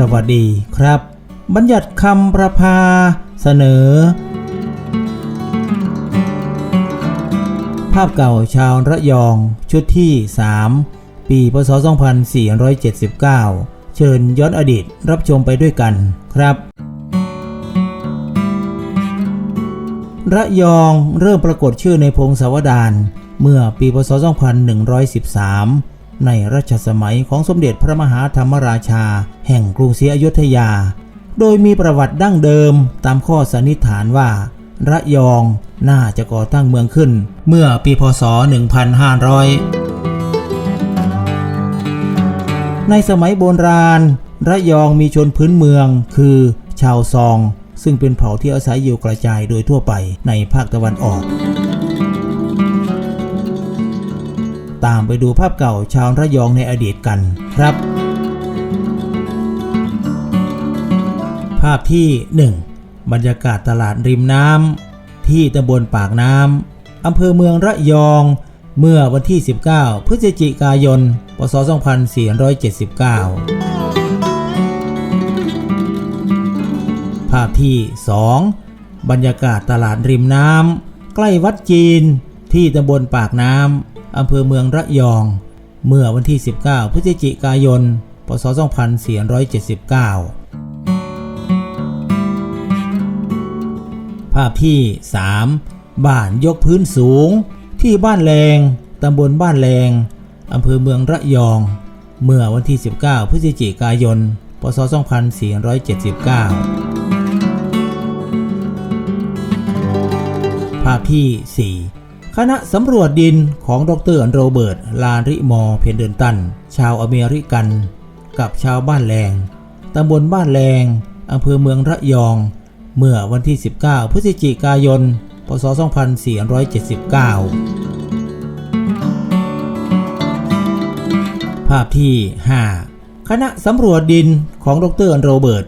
สวัสดีครับ บัญญัติคำประพาเสนอ ภาพเก่าชาวระยองชุดที่ 3 ปีพศ 2479 เชิญย้อนอดีตรับชมไปด้วยกันครับ ระยองเริ่มปรากฏชื่อในพงศาวดารเมื่อปีพศ 2113 ในรัชสมัยของสมเด็จพระมหาธรรมราชา แห่งกรุงศรีอยุธยา โดยมีประวัติดั้งเดิมตามข้อสันนิษฐานว่า ระยองน่าจะก่อตั้งเมืองขึ้น เมื่อปีพศ 1500 ในสมัยโบราณ ระยองมีชนพื้นเมืองคือ ชาวซอง ซึ่งเป็นเผ่าที่อาศัยอยู่กระจายโดยทั่วไปในภาคตะวันออก ตามไปดูภาพเก่าชาวระยองในอดีตกันครับ ภาพที่ 1 บรรยากาศตลาดริมน้ำที่ตำบลปากน้ำอำเภอเมืองระยอง เมื่อวันที่ 19 พฤศจิกายน พศ 2479ภาพที่ 2 บรรยากาศตลาดริมน้ำใกล้วัดจีนที่ตำบลปากน้ำ อำเภอเมืองระยอง เมื่อวันที่ 19 พฤศจิกายน พศ 2479 ภาพที่ 3 บ้านยกพื้นสูง ที่บ้านแรงตำบลบ้านแรงอำเภอเมืองระยอง เมื่อวันที่ 19 พฤศจิกายน พศ 2479 ภาพที่ 4 คณะสำรวจดินของดรโรเบิร์ต ลาริมอร์เพนเดนตัน ชาวอเมริกัน กับชาวบ้านแรง ตำบลบ้านแรงอำเภอเมืองระยอง เมื่อวันที่ 19 พฤศจิกายน พศ 2479 ภาพที่ 5 คณะสำรวจดินของดรโรเบิร์ต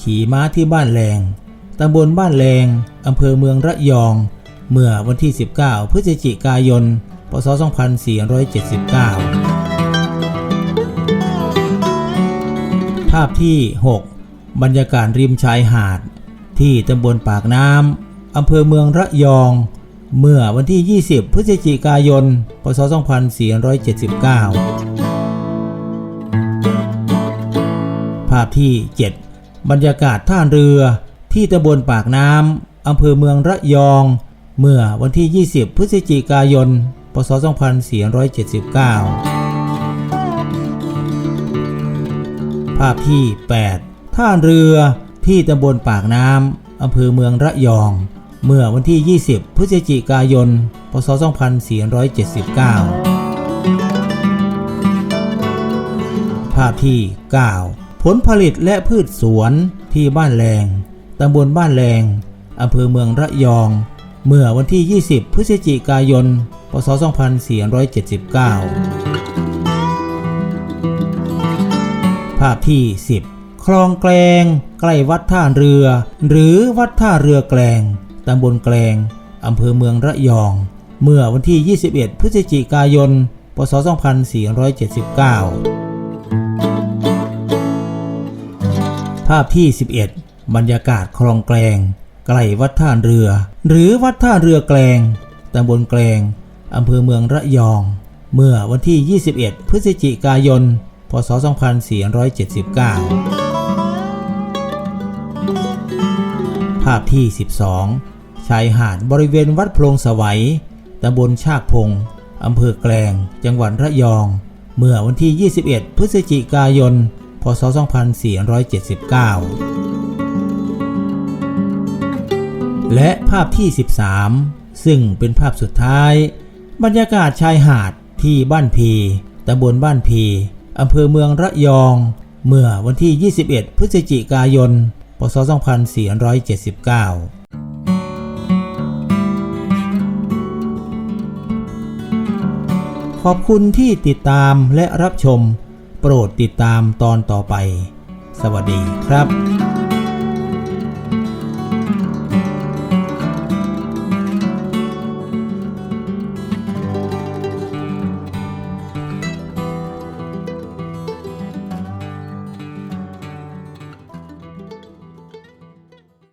ขี่ม้าที่บ้านแรง ตำบลบ้านแรงอำเภอเมืองระยอง เมื่อวันที่ 19 พฤศจิกายน พศ 2479 ภาพที่ 6 บรรยากาศริมชายหาด ที่ตำบลปากน้ำอำเภอเมืองระยอง เมื่อวันที่ 20 พฤศจิกายน พศ 2479 ภาพที่ 7 บรรยากาศท่าเรือที่ตำบลปากน้ำอำเภอเมืองระยอง เมื่อวันที่ 20 พฤศจิกายน พศ 2479 ภาพที่ 8 ท่าเรือที่ตำบลปากน้ำอำเภอเมืองระยอง เมื่อวันที่ 20 พฤศจิกายน พศ 2479 ภาพที่ 9 ผลผลิตและพืชสวนที่บ้านแรงตำบลบ้านแรงอำเภอเมืองระยอง เมื่อวันที่ 20 พฤศจิกายน พศ 2479 ภาพที่ 10 คลองแกลง ใกล้วัดท่าเรือ หรือวัดท่าเรือแกลง ตำบลแกลง อำเภอเมืองระยอง เมื่อวันที่ 21 พฤศจิกายน พศ 2479 ภาพที่ 11 บรรยากาศคลองแกลง ใกล้วัดท่าเรือ หรือวัดท่าเรือแกลงตำบลแกลงอำเภอเมืองระยอง เมื่อวันที่ 21 พฤศจิกายน พศ 2479 ภาพที่ 12 ชายหาดบริเวณวัดโพลงสวัยตำบลชากพงอำเภอแกลง จังหวัดระยอง เมื่อวันที่ 21 พฤศจิกายน พศ 2479 และภาพที่ 13 ซึ่งเป็นภาพสุดท้าย บรรยากาศชายหาดที่บ้านพีตำบลบ้านพีอำเภอเมืองระยอง เมื่อวันที่ 21 พฤศจิกายน พศ 2479ขอบคุณที่ติดตามและรับชม โปรดติดตามตอนต่อไป สวัสดีครับ